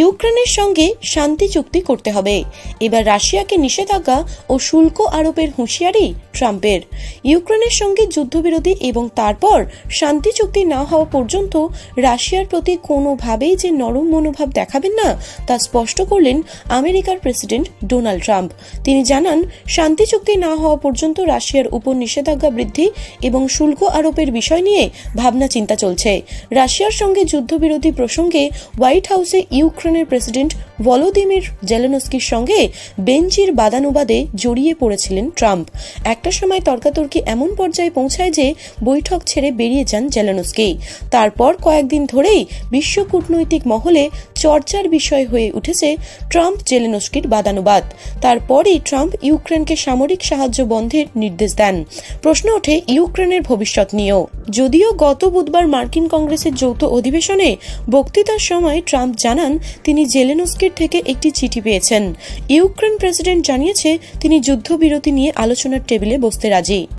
ইউক্রেনের সঙ্গে শান্তি চুক্তি করতে হবে। এবার রাশিয়াকে নিষেধাজ্ঞা ও শুল্ক আরোপের হুঁশিয়ারি ট্রাম্পের। ইউক্রেনের সঙ্গে যুদ্ধবিরতি এবং তারপর শান্তি চুক্তি না হওয়া পর্যন্ত রাশিয়ার প্রতি কোনোভাবেই যে নরম মনোভাব দেখাবেন না, তা স্পষ্ট করলেন আমেরিকার প্রেসিডেন্ট ডোনাল্ড ট্রাম্প। তিনি জানান, শান্তি চুক্তি না হওয়া পর্যন্ত রাশিয়ার উপর নিষেধাজ্ঞা বৃদ্ধি এবং শুল্ক আরোপের বিষয় নিয়ে ভাবনা চিন্তা চলছে। রাশিয়ার সঙ্গে যুদ্ধবিরোধী প্রসঙ্গে হোয়াইট হাউসে ইউক্রেনের প্রেসিডেন্ট ভলোদিমির জেলেনস্কির সঙ্গে বেঞ্চির বাদানুবাদে জড়িয়ে পড়েছিলেন ট্রাম্প। একটা সময় তর্কাতর্কি এমন পর্যায়ে পৌঁছায় যে বৈঠক ছেড়ে বেরিয়ে যান জেলেনস্কি। তারপর কয়েকদিন ধরেই বিশ্ব কূটনৈতিক মহলে চর্চার বিষয় হয়ে উঠেছে ট্রাম্প জেলেনস্কির বাদানুবাদ। তারপরই ট্রাম্প ইউক্রেনকে সামরিক সাহায্য বন্ধের নির্দেশ দেন। প্রশ্ন ওঠে ইউক্রেনের ভবিষ্যৎ নিয়েও। যদিও গত বুধবার মার্কিন কংগ্রেসের যৌথ অধিবেশনে বক্তৃতার সময় ট্রাম্প জানান, তিনি জেলেনস্কির থেকে একটি চিঠি পেয়েছেন। ইউক্রেন প্রেসিডেন্ট জানিয়েছে, তিনি যুদ্ধবিরতি নিয়ে আলোচনার টেবিলে বসতে রাজি।